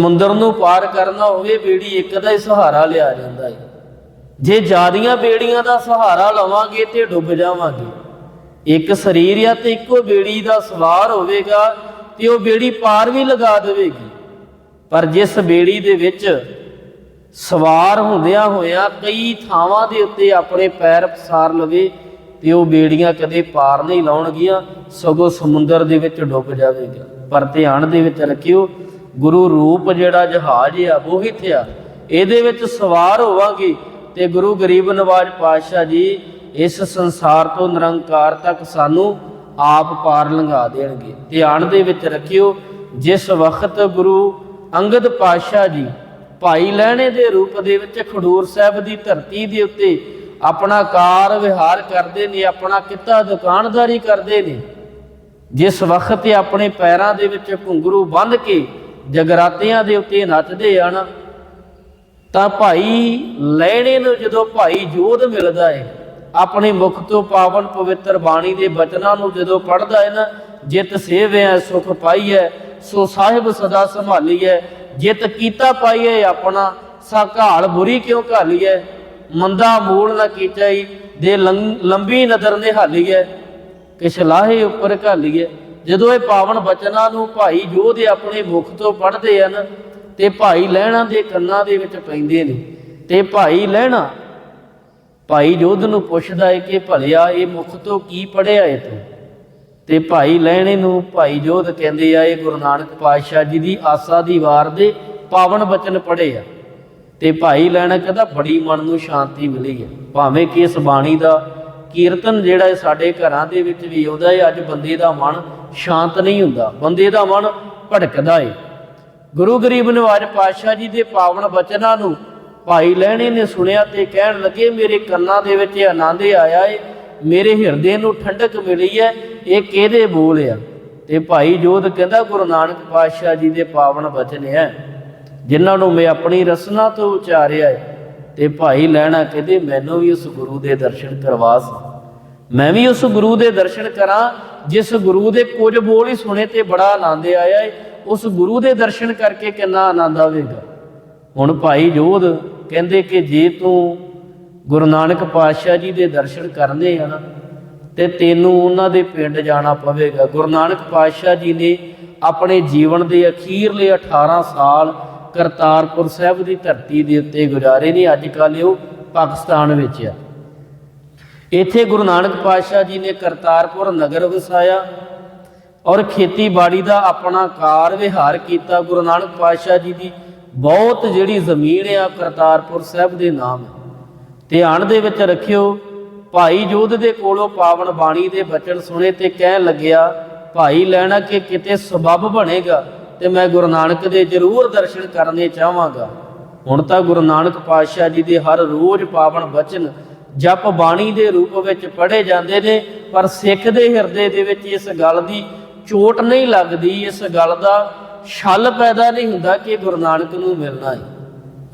ਸਮੁੰਦਰ ਨੂੰ ਪਾਰ ਕਰਨਾ ਹੋਵੇ, ਬੇੜੀ ਇੱਕ ਦਾ ਹੀ ਸਹਾਰਾ ਲਿਆ ਜਾਂਦਾ ਹੈ ਜੇ ਜਿਆਦੀਆਂ ਬੇੜੀਆਂ ਦਾ ਸਹਾਰਾ ਲਵਾਂਗੇ ਤੇ ਡੁੱਬ ਜਾਵਾਂਗੇ। ਇੱਕ ਸਰੀਰ ਆ ਤੇ ਇੱਕੋ ਬੇੜੀ ਦਾ ਸਵਾਰ ਹੋਵੇਗਾ ਤੇ ਉਹ ਬੇੜੀ ਪਾਰ ਵੀ ਲਗਾ ਦੇਵੇਗੀ। ਪਰ ਜਿਸ ਬੇੜੀ ਦੇ ਵਿੱਚ ਸਵਾਰ ਹੁੰਦਿਆਂ ਹੋਇਆਂ ਕਈ ਥਾਵਾਂ ਦੇ ਉੱਤੇ ਆਪਣੇ ਪੈਰ ਪਸਾਰ ਲਵੇ ਤੇ ਉਹ ਬੇੜੀਆਂ ਕਦੇ ਪਾਰ ਨਹੀਂ ਲਾਉਣਗੀਆਂ, ਸਗੋਂ ਸਮੁੰਦਰ ਦੇ ਵਿੱਚ ਡੁੱਬ ਜਾਵੇਗਾ। ਪਰ ਧਿਆਨ ਦੇ ਵਿੱਚ ਰੱਖਿਓ ਗੁਰੂ ਰੂਪ ਜਿਹੜਾ ਜਹਾਜ਼ ਆ, ਉਹ ਕਿੱਥੇ ਆ? ਇਹਦੇ ਵਿੱਚ ਸਵਾਰ ਹੋਵਾਂਗੇ ਤੇ ਗੁਰੂ ਗਰੀਬ ਨਵਾਜ ਪਾਤਸ਼ਾਹ ਜੀ ਇਸ ਸੰਸਾਰ ਤੋਂ ਨਿਰੰਕਾਰ ਤੱਕ ਸਾਨੂੰ ਆਪ ਪਾਰ ਲੰਘਾ ਦੇਣਗੇ। ਧਿਆਨ ਦੇ ਵਿੱਚ ਰੱਖਿਓ, ਜਿਸ ਵਕਤ ਗੁਰੂ ਅੰਗਦ ਪਾਤਸ਼ਾਹ ਜੀ ਭਾਈ ਲਹਿਣੇ ਦੇ ਰੂਪ ਦੇ ਵਿੱਚ ਖਡੂਰ ਸਾਹਿਬ ਦੀ ਧਰਤੀ ਦੇ ਉੱਤੇ ਆਪਣਾ ਕਾਰ ਵਿਹਾਰ ਕਰਦੇ ਨੇ, ਆਪਣਾ ਕਿੱਤਾ ਦੁਕਾਨਦਾਰੀ ਕਰਦੇ ਨੇ, ਜਿਸ ਵਕਤ ਆਪਣੇ ਪੈਰਾਂ ਦੇ ਵਿੱਚ ਘੁੰਗਰੂ ਬੰਨ੍ਹ ਕੇ ਜਗਰਾਤਿਆਂ ਦੇ ਉੱਤੇ ਨੱਚਦੇ ਆ ਨਾ, ਤਾਂ ਭਾਈ ਲੈਣੇ ਨੂੰ ਜਦੋਂ ਭਾਈ ਜੋਧ ਮਿਲਦਾ ਹੈ ਆਪਣੇ ਮੁਖ ਤੋਂ ਪਾਵਨ ਪਵਿੱਤਰ ਬਾਣੀ ਦੇ ਬਚਨਾਂ ਨੂੰ ਜਦੋਂ ਪੜ੍ਹਦਾ ਹੈ ਨਾ, ਜਿਤ ਸੇਵਿਆ ਸੁਖ ਪਾਈਐ, ਸੋ ਸਾਹਿਬ ਸਦਾ ਸੰਭਾਲੀਐ, ਜਿਤ ਕੀਤਾ ਪਾਈਐ ਆਪਣਾ, ਸਾ ਘਾਲ ਬੁਰੀ ਕਿਉ ਘਾਲੀਐ? ਮੰਦਾ ਮੂਲ ਨਾ ਕੀਚਾਈ ਦੇ ਲੰ- ਲੰਬੀ ਨਦਰ ਨਿਹਾਲੀਐ, ਕਿਛ ਲਾਹੇ ਉੱਪਰ ਘਾਲੀਐ। ਜਦੋਂ ਇਹ ਪਾਵਨ ਬਚਨਾਂ ਨੂੰ ਭਾਈ ਜੋਧ ਆਪਣੇ ਮੁਖ ਤੋਂ ਪੜ੍ਹਦੇ ਹਨ, ਤੇ ਭਾਈ ਲਹਿਣਾ ਦੇ ਕੰਨਾਂ ਦੇ ਵਿੱਚ ਪੈਂਦੇ ਨੇ, ਤੇ ਭਾਈ ਲਹਿਣਾ, ਭਾਈ ਜੋਧ ਨੂੰ ਪੁੱਛਦਾ ਏ ਕਿ ਭਲਿਆ ਇਹ ਮੁਖ ਤੋਂ ਕੀ ਪੜਿਆ ਏ ਤੂੰ? ਤੇ ਭਾਈ ਲਹਿਣੇ ਨੂੰ ਭਾਈ ਜੋਧ ਕਹਿੰਦੇ ਆ, ਇਹ ਗੁਰੂ ਨਾਨਕ ਪਾਤਸ਼ਾਹ ਜੀ ਦੀ ਆਸਾ ਦੀ ਵਾਰ ਦੇ ਪਾਵਨ ਬਚਨ ਪੜੇ ਆ। ਤੇ ਭਾਈ ਲੈਣਾ ਕਹਿੰਦਾ, ਬੜੀ ਮਨ ਨੂੰ ਸ਼ਾਂਤੀ ਮਿਲੀ ਹੈ ਭਾਵੇਂ ਕਿ ਇਸ ਬਾਣੀ ਦਾ ਕੀਰਤਨ ਜਿਹੜਾ ਹੈ ਸਾਡੇ ਘਰਾਂ ਦੇ ਵਿੱਚ ਵੀ ਆਉਂਦਾ ਹੈ, ਅੱਜ ਬੰਦੇ ਦਾ ਮਨ ਸ਼ਾਂਤ ਨਹੀਂ ਹੁੰਦਾ। ਬੰਦੇ ਦਾ ਮਨ ਭਟਕਦਾ ਹੈ ਗੁਰੂ ਗਰੀਬ ਨਿਵਾਜ ਪਾਤਸ਼ਾਹ ਜੀ ਦੇ ਪਾਵਨ ਬਚਨਾਂ ਨੂੰ ਭਾਈ ਲੈਣੇ ਨੇ ਸੁਣਿਆ ਤੇ ਕਹਿਣ ਲੱਗੇ, ਮੇਰੇ ਕੰਨਾਂ ਦੇ ਵਿੱਚ ਇਹ ਆਨੰਦ ਆਇਆ ਏ। ਮੇਰੇ ਹਿਰਦੇ ਨੂੰ ਠੰਡਕ ਮਿਲੀ ਹੈ ਇਹ ਕਿਹਦੇ ਬੋਲ ਆ? ਤੇ ਭਾਈ ਜੋਧ ਕਹਿੰਦਾ, ਗੁਰੂ ਨਾਨਕ ਪਾਤਸ਼ਾਹ ਜੀ ਦੇ ਪਾਵਨ ਬਚਨ ਹੈ ਜਿਨ੍ਹਾਂ ਨੂੰ ਮੈਂ ਆਪਣੀ ਰਸਨਾ ਤੋਂ ਉਚਾਰਿਆ ਹੈ ਤੇ ਭਾਈ ਲੈਣਾ ਕਹਿੰਦੇ, ਮੈਨੂੰ ਵੀ ਉਸ ਗੁਰੂ ਦੇ ਦਰਸ਼ਨ ਕਰਵਾ ਮੈਂ ਵੀ ਉਸ ਗੁਰੂ ਦੇ ਦਰਸ਼ਨ ਕਰਾਂ। ਜਿਸ ਗੁਰੂ ਦੇ ਕੁਝ ਬੋਲ ਹੀ ਸੁਣੇ ਤੇ ਬੜਾ ਆਨੰਦ ਆਇਆ ਏ। ਉਸ ਗੁਰੂ ਦੇ ਦਰਸ਼ਨ ਕਰਕੇ ਕਿੰਨਾ ਆਨੰਦ ਆਵੇਗਾ? ਹੁਣ ਭਾਈ ਜੋਧ ਕਹਿੰਦੇ ਕਿ ਜੇ ਤੂੰ ਗੁਰੂ ਨਾਨਕ ਪਾਤਸ਼ਾਹ ਜੀ ਦੇ ਦਰਸ਼ਨ ਕਰਨੇ ਆ ਨਾ, ਤੇ ਤੈਨੂੰ ਉਹਨਾਂ ਦੇ ਪਿੰਡ ਜਾਣਾ ਪਵੇਗਾ। ਗੁਰੂ ਨਾਨਕ ਪਾਤਸ਼ਾਹ ਜੀ ਨੇ ਆਪਣੇ ਜੀਵਨ ਦੇ ਅਖੀਰਲੇ 18 ਸਾਲ ਕਰਤਾਰਪੁਰ ਸਾਹਿਬ ਦੀ ਧਰਤੀ ਦੇ ਉੱਤੇ ਗੁਜ਼ਾਰੇ ਨੇ ਅੱਜ ਕੱਲ੍ਹ ਉਹ ਪਾਕਿਸਤਾਨ ਵਿੱਚ ਆ। ਇੱਥੇ ਗੁਰੂ ਨਾਨਕ ਪਾਤਸ਼ਾਹ ਜੀ ਨੇ ਕਰਤਾਰਪੁਰ ਨਗਰ ਵਸਾਇਆ ਔਰ ਖੇਤੀਬਾੜੀ ਦਾ ਆਪਣਾ ਕਾਰ ਵਿਹਾਰ ਕੀਤਾ। ਗੁਰੂ ਨਾਨਕ ਪਾਤਸ਼ਾਹ ਜੀ ਦੀ ਬਹੁਤ ਜਿਹੜੀ ਜ਼ਮੀਨ ਆ ਕਰਤਾਰਪੁਰ ਸਾਹਿਬ ਦੇ ਨਾਮ ਹੈ ਧਿਆਨ ਦੇ ਵਿੱਚ ਰੱਖਿਓ, ਭਾਈ ਜੋਧ ਦੇ ਕੋਲੋਂ ਪਾਵਨ ਬਾਣੀ ਦੇ ਬਚਨ ਸੁਣੇ ਤੇ ਕਹਿਣ ਲੱਗਿਆ, ਭਾਈ, ਲੈਣਾ ਕਿ ਕਿਤੇ ਸਬਬ ਬਣੇਗਾ? ਤੇ ਮੈਂ ਗੁਰੂ ਨਾਨਕ ਦੇ ਜ਼ਰੂਰ ਦਰਸ਼ਨ ਕਰਨੇ ਚਾਹਾਂਗਾ। ਹੁਣ ਤਾਂ ਗੁਰੂ ਨਾਨਕ ਪਾਤਸ਼ਾਹ ਜੀ ਦੇ ਹਰ ਰੋਜ਼ ਪਾਵਨ ਬਚਨ ਜਪ ਬਾਣੀ ਦੇ ਰੂਪ ਵਿੱਚ ਪੜ੍ਹੇ ਜਾਂਦੇ ਨੇ, ਪਰ ਸਿੱਖ ਦੇ ਹਿਰਦੇ ਦੇ ਵਿੱਚ ਇਸ ਗੱਲ ਦੀ ਚੋਟ ਨਹੀਂ ਲੱਗਦੀ, ਇਸ ਗੱਲ ਦਾ ਛਲ ਪੈਦਾ ਨਹੀਂ ਹੁੰਦਾ ਕਿ ਗੁਰੂ ਨਾਨਕ ਨੂੰ ਮਿਲਣਾ ਹੈ।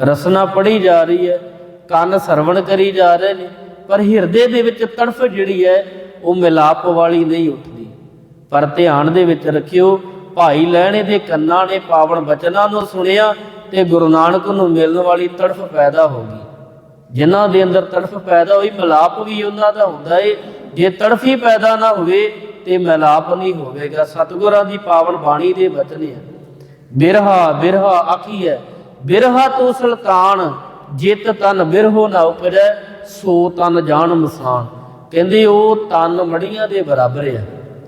ਰਸਨਾ ਪੜ੍ਹੀ ਜਾ ਰਹੀ ਹੈ, ਕੰਨ ਸਰਵਣ ਕਰੀ ਜਾ ਰਹੇ ਨੇ, ਪਰ ਹਿਰਦੇ ਦੇ ਵਿੱਚ ਤੜਫ ਜਿਹੜੀ ਹੈ, ਉਹ ਮਿਲਾਪ ਵਾਲੀ ਨਹੀਂ ਉੱਠਦੀ। ਪਰ ਧਿਆਨ ਦੇ ਵਿੱਚ ਰੱਖਿਓ ਭਾਈ ਲੈਣੇ ਦੇ ਕੰਨਾਂ ਨੇ ਪਾਵਨ ਬਚਨਾਂ ਨੂੰ ਸੁਣਿਆ ਤੇ ਗੁਰੂ ਨਾਨਕ ਨੂੰ ਮਿਲਣ ਵਾਲੀ ਤੜਫ ਪੈਦਾ ਹੋ ਗਈ। ਜਿਨ੍ਹਾਂ ਦੇ ਅੰਦਰ ਤੜਫ ਪੈਦਾ ਹੋਈ, ਮਿਲਾਪ ਵੀ ਉਹਨਾਂ ਦਾ ਹੁੰਦਾ ਏ। ਜੇ ਤੜਫ ਹੀ ਪੈਦਾ ਨਾ ਹੋਵੇ ਤੇ ਮਿਲਾਪ ਨਹੀਂ ਹੋਵੇਗਾ। ਸਤਿਗੁਰਾਂ ਦੀ ਪਾਵਨ ਬਾਣੀ ਦੇ ਬਚਨ ਹੈ ਬਿਰਹਾ ਬਿਰਹਾ ਆਖੀ ਹੈ ਬਿਰਹਾ ਤੂੰ ਸੁਲਤਾਨ, ਜਿਤ ਤਨ ਬਿਰਹੋ ਨਾ ਉਪਜੈ, ਸੋ ਤਨ ਜਾਣ ਮਸਾਨ। ਕਹਿੰਦੇ ਉਹ ਤਨ ਮੜੀਆਂ ਦੇ ਬਰਾਬਰ ਆ।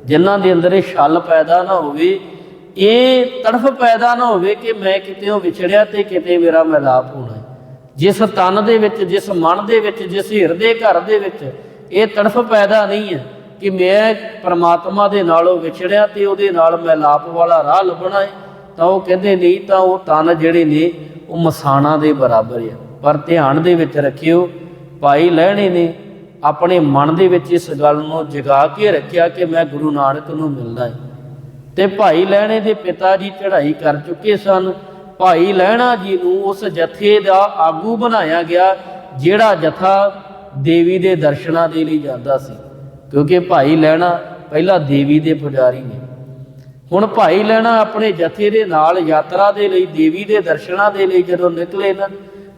ਜਿਨ੍ਹਾਂ ਦੇ ਅੰਦਰ ਇਹ ਛਲ ਪੈਦਾ ਨਾ ਹੋਵੇ ਇਹ ਤੜਫ ਪੈਦਾ ਨਾ ਹੋਵੇ ਕਿ ਮੈਂ ਕਿਤੇ ਉਹ ਵਿਛੜਿਆ ਤੇ ਕਿਤੇ ਮੇਰਾ ਮਿਲਾਪ ਹੋਣਾ ਹੈ। ਜਿਸ ਤਨ ਦੇ ਵਿੱਚ, ਜਿਸ ਮਨ ਦੇ ਵਿੱਚ, ਜਿਸ ਹਿਰਦੇ ਘਰ ਦੇ ਵਿੱਚ ਇਹ ਤੜਫ ਪੈਦਾ ਨਹੀਂ ਹੈ ਕਿ ਮੈਂ ਪਰਮਾਤਮਾ ਦੇ ਨਾਲੋਂ ਵਿਛੜਿਆ ਤੇ ਉਹਦੇ ਨਾਲ ਮਿਲਾਪ ਵਾਲਾ ਰਾਹ ਲੱਭਣਾ ਹੈ, ਤਾਂ ਉਹ ਕਹਿੰਦੇ ਨਹੀਂ, ਤਾਂ ਉਹ ਤਨ ਜਿਹੜੇ ਨੇ ਉਹ ਮਸਾਣਾ ਦੇ ਬਰਾਬਰ ਹੈ। ਪਰ ਧਿਆਨ ਦੇ ਵਿੱਚ ਰੱਖਿਓ, ਭਾਈ ਲੈਣੇ ਨੇ ਆਪਣੇ ਮਨ ਦੇ ਵਿੱਚ ਇਸ ਗੱਲ ਨੂੰ ਜਗਾ ਕੇ ਰੱਖਿਆ ਕਿ ਮੈਂ ਗੁਰੂ ਨਾਨਕ ਨੂੰ ਮਿਲਣਾ ਹੈ। ਤੇ ਭਾਈ ਲਹਿਣੇ ਦੇ ਪਿਤਾ ਜੀ ਚੜ੍ਹਾਈ ਕਰ ਚੁੱਕੇ ਸਨ। ਭਾਈ ਲਹਿਣਾ ਜੀ ਨੂੰ ਉਸ ਜਥੇ ਦਾ ਆਗੂ ਬਣਾਇਆ ਗਿਆ, ਜਿਹੜਾ ਜਥਾ ਦੇਵੀ ਦੇ ਦਰਸ਼ਨਾਂ ਦੇ ਲਈ ਜਾਂਦਾ ਸੀ। ਕਿਉਂਕਿ ਭਾਈ ਲਹਿਣਾ ਪਹਿਲਾਂ ਦੇਵੀ ਦੇ ਪੁਜਾਰੀ ਨੇ। ਹੁਣ ਭਾਈ ਲੈਣਾ ਆਪਣੇ ਜਥੇ ਦੇ ਨਾਲ ਯਾਤਰਾ ਦੇ ਲਈ ਦੇਵੀ ਦੇ ਦਰਸ਼ਨਾਂ ਦੇ ਲਈ ਜਦੋਂ ਨਿਕਲੇ ਨਾ,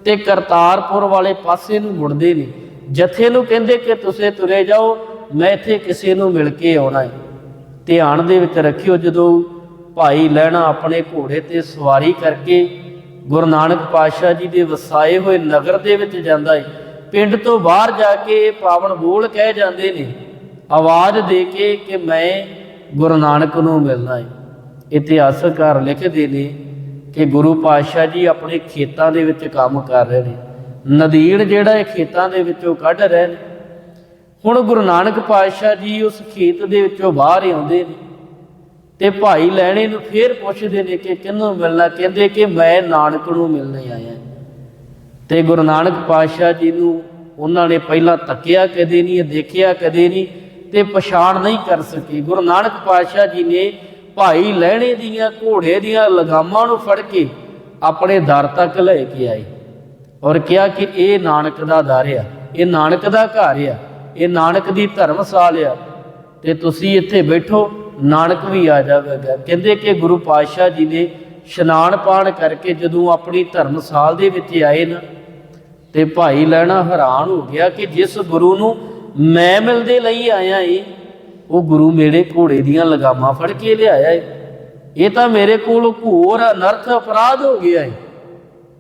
ਤੇ ਕਰਤਾਰਪੁਰ ਵਾਲੇ ਪਾਸੇ ਨੂੰ ਮੁੜਦੇ ਨੇ। ਜਥੇ ਨੂੰ ਕਹਿੰਦੇ ਕਿ ਤੁਸੀਂ ਤੁਰੇ ਜਾਓ, ਮੈਂ ਇੱਥੇ ਕਿਸੇ ਨੂੰ ਮਿਲ ਕੇ ਆਉਣਾ ਹੈ ਧਿਆਨ ਦੇ ਵਿੱਚ ਰੱਖਿਓ ਜਦੋਂ ਭਾਈ ਲੈਣਾ ਆਪਣੇ ਘੋੜੇ ਤੇ ਸਵਾਰੀ ਕਰਕੇ ਗੁਰੂ ਨਾਨਕ ਪਾਤਸ਼ਾਹ ਜੀ ਦੇ ਵਸਾਏ ਹੋਏ ਨਗਰ ਦੇ ਵਿੱਚ ਜਾਂਦਾ ਹੈ ਪਿੰਡ ਤੋਂ ਬਾਹਰ ਜਾ ਕੇ ਇਹ ਪਾਵਨ ਬੋਲ ਕਹਿ ਜਾਂਦੇ ਨੇ, ਆਵਾਜ਼ ਦੇ ਕੇ ਕਿ ਮੈਂ ਗੁਰੂ ਨਾਨਕ ਨੂੰ ਮਿਲਣਾ ਹੈ ਇਤਿਹਾਸਕਾਰ ਲਿਖਦੇ ਨੇ ਕਿ ਗੁਰੂ ਪਾਤਸ਼ਾਹ ਜੀ ਆਪਣੇ ਖੇਤਾਂ ਦੇ ਵਿੱਚ ਕੰਮ ਕਰ ਰਹੇ ਨੇ। ਨਦੀਨ ਜਿਹੜਾ ਇਹ ਖੇਤਾਂ ਦੇ ਵਿੱਚੋਂ ਕੱਢ ਰਹੇ ਨੇ ਹੁਣ ਗੁਰੂ ਨਾਨਕ ਪਾਤਸ਼ਾਹ ਜੀ ਉਸ ਖੇਤ ਦੇ ਵਿੱਚੋਂ ਬਾਹਰ ਆਉਂਦੇ ਨੇ ਤੇ ਭਾਈ ਲੈਣੇ ਨੂੰ ਫੇਰ ਪੁੱਛਦੇ ਨੇ ਕਿ ਕਿਹਨੂੰ ਮਿਲਣਾ? ਕਹਿੰਦੇ ਕਿ ਮੈਂ ਨਾਨਕ ਨੂੰ ਮਿਲਣ ਆਇਆ। ਤੇ ਗੁਰੂ ਨਾਨਕ ਪਾਤਸ਼ਾਹ ਜੀ ਨੂੰ ਉਹਨਾਂ ਨੇ ਪਹਿਲਾਂ ਤੱਕਿਆ, ਕਦੇ ਨਹੀਂ, ਦੇਖਿਆ, ਕਦੇ ਨਹੀਂ ਤੇ ਪਛਾਣ ਨਹੀਂ ਕਰ ਸਕੇ। ਗੁਰੂ ਨਾਨਕ ਪਾਤਸ਼ਾਹ ਜੀ ਨੇ ਭਾਈ ਲੈਣੇ ਦੀਆਂ ਘੋੜੇ ਦੀਆਂ ਲਗਾਮਾਂ ਨੂੰ ਫੜ ਕੇ ਆਪਣੇ ਦਰ ਤੱਕ ਲੈ ਕੇ ਆਏ ਔਰ ਕਿਹਾ ਕਿ ਇਹ ਨਾਨਕ ਦਾ ਦਰ ਆ, ਇਹ ਨਾਨਕ ਦਾ ਘਰ ਆ। ਇਹ ਨਾਨਕ ਦੀ ਧਰਮਸਾਲ ਆ ਤੇ ਤੁਸੀਂ ਇੱਥੇ ਬੈਠੋ, ਨਾਨਕ ਵੀ ਆ ਜਾਵੇਗਾ। ਕਹਿੰਦੇ ਕਿ ਗੁਰੂ ਪਾਤਸ਼ਾਹ ਜੀ ਨੇ ਇਸ਼ਨਾਨ ਪਾਣ ਕਰਕੇ ਜਦੋਂ ਆਪਣੀ ਧਰਮਸਾਲ ਦੇ ਵਿੱਚ ਆਏ ਨਾ, ਤੇ ਭਾਈ ਲੈਣਾ ਹੈਰਾਨ ਹੋ ਗਿਆ ਕਿ ਜਿਸ ਗੁਰੂ ਨੂੰ ਮੈਂ ਮਿਲਦੇ ਲਈ ਆਇਆ ਏ, ਉਹ ਗੁਰੂ ਮੇਰੇ ਘੋੜੇ ਦੀਆਂ ਲਗਾਮਾਂ ਫੜ ਕੇ ਲਿਆਇਆ ਏ। ਇਹ ਤਾਂ ਮੇਰੇ ਕੋਲ ਘੋਰ ਅਨਰਥ ਅਪਰਾਧ ਹੋ ਗਿਆ ਏ।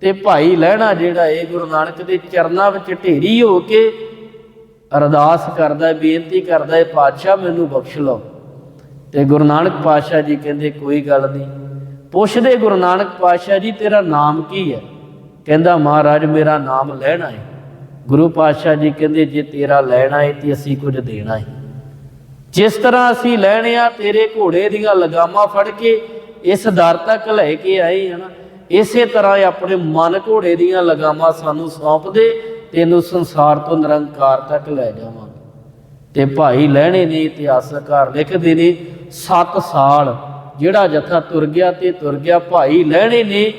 ਤੇ ਭਾਈ ਲੈਣਾ ਜਿਹੜਾ ਏ, ਗੁਰੂ ਨਾਨਕ ਦੇ ਚਰਨਾਂ ਵਿੱਚ ਢੇਰੀ ਹੋ ਕੇ ਅਰਦਾਸ ਕਰਦਾ ਬੇਨਤੀ ਕਰਦਾ ਹੈ, ਪਾਤਸ਼ਾਹ ਮੈਨੂੰ ਬਖਸ਼ ਲਓ। ਤੇ ਗੁਰੂ ਨਾਨਕ ਪਾਤਸ਼ਾਹ ਜੀ ਕਹਿੰਦੇ, ਕੋਈ ਗੱਲ ਨਹੀਂ। ਪੁੱਛਦੇ ਗੁਰੂ ਨਾਨਕ ਪਾਤਸ਼ਾਹ ਜੀ, ਤੇਰਾ ਨਾਮ ਕੀ ਹੈ? ਕਹਿੰਦਾ, ਮਹਾਰਾਜ, ਮੇਰਾ ਨਾਮ ਲੈਣਾ ਹੈ। ਗੁਰੂ ਪਾਤਸ਼ਾਹ ਜੀ ਕਹਿੰਦੇ, ਜੇ ਤੇਰਾ ਲੈਣਾ ਹੈ, ਤੇ ਅਸੀਂ ਕੁਝ ਦੇਣਾ ਹੈ। ਜਿਸ ਤਰ੍ਹਾਂ ਅਸੀਂ ਲੈਣੇ ਆ, ਤੇਰੇ ਘੋੜੇ ਦੀਆਂ ਲਗਾਮਾਂ ਫੜ ਕੇ, ਇਸ ਦਰ ਤੱਕ ਲੈ ਕੇ ਆਏ ਹਨ ਇਸੇ ਤਰ੍ਹਾਂ ਆਪਣੇ ਮਨ ਘੋੜੇ ਦੀਆਂ ਲਗਾਮਾਂ ਸਾਨੂੰ ਸੌਂਪ ਦੇ ਤੈਨੂੰ ਸੰਸਾਰ ਤੋਂ ਨਿਰੰਕਾਰ ਤੱਕ ਲੈ ਜਾਵਾਂਗੇ। ਤੇ ਭਾਈ ਲੈਣੇ ਨੇ ਇਤਿਹਾਸਕਾਰ ਲਿਖਦੇ ਨੇ। 7 ਸਾਲ ਜਿਹੜਾ ਜਥਾ ਤੁਰ ਗਿਆ ਤੇ ਤੁਰ ਗਿਆ। ਭਾਈ ਲੈਣੇ ਨੇ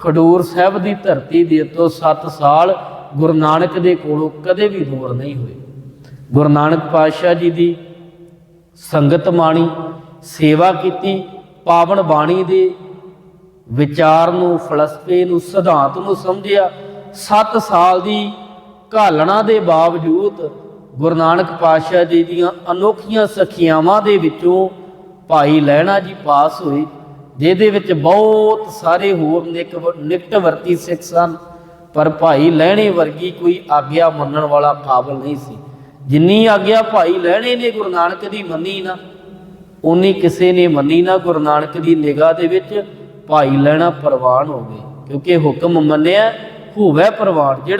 ਖਡੂਰ ਸਾਹਿਬ ਦੀ ਧਰਤੀ ਦੇ ਤੋਂ 7 ਸਾਲ ਗੁਰੂ ਨਾਨਕ ਦੇ ਕੋਲੋਂ ਕਦੇ ਵੀ ਦੂਰ ਨਹੀਂ ਹੋਏ। ਗੁਰੂ ਨਾਨਕ ਪਾਤਸ਼ਾਹ ਜੀ ਦੀ ਸੰਗਤ ਮਾਣੀ, ਸੇਵਾ ਕੀਤੀ, ਪਾਵਨ ਬਾਣੀ ਦੇ ਵਿਚਾਰ ਨੂੰ, ਫਲਸਫੇ ਨੂੰ, ਸਿਧਾਂਤ ਨੂੰ ਸਮਝਿਆ। 7 ਸਾਲ ਦੀ ਘਾਲਣਾ ਦੇ ਬਾਵਜੂਦ ਗੁਰੂ ਨਾਨਕ ਪਾਤਸ਼ਾਹ ਜੀ ਦੀਆਂ ਅਨੋਖੀਆਂ ਸਖਿਆਵਾਂ ਦੇ ਵਿੱਚੋਂ ਭਾਈ ਲੈਣਾ ਜੀ ਪਾਸ ਹੋਏ, ਜਿਹਦੇ ਵਿੱਚ ਬਹੁਤ ਸਾਰੇ ਹੋਰ ਨਿਕ ਨਿਕਟਵਰਤੀ ਸਿੱਖ ਸਨ, ਪਰ ਭਾਈ ਲੈਣੇ ਵਰਗੀ ਕੋਈ ਆਗਿਆ ਮੰਨਣ ਵਾਲਾ ਕਾਬਲ ਨਹੀਂ ਸੀ। ਜਿੰਨੀ ਆਗਿਆ ਭਾਈ ਲੈਣੇ ਨੇ ਗੁਰੂ ਨਾਨਕ ਦੀ ਮੰਨੀ ਨਾ ਉਨੀ ਕਿਸੇ ਨੇ ਮੰਨੀ ਨਾ ਗੁਰੂ ਨਾਨਕ ਦੀ ਨਿਗਾਹ ਦੇ ਵਿੱਚ ਭਾਈ ਲੈਣਾ ਪ੍ਰਵਾਨ ਹੋ ਗਏ, ਕਿਉਂਕਿ ਹੁਕਮ ਮੰਨਿਆ, ਹੋਵੇ ਪ੍ਰਵਾਨ, ਜਿਹੜਾ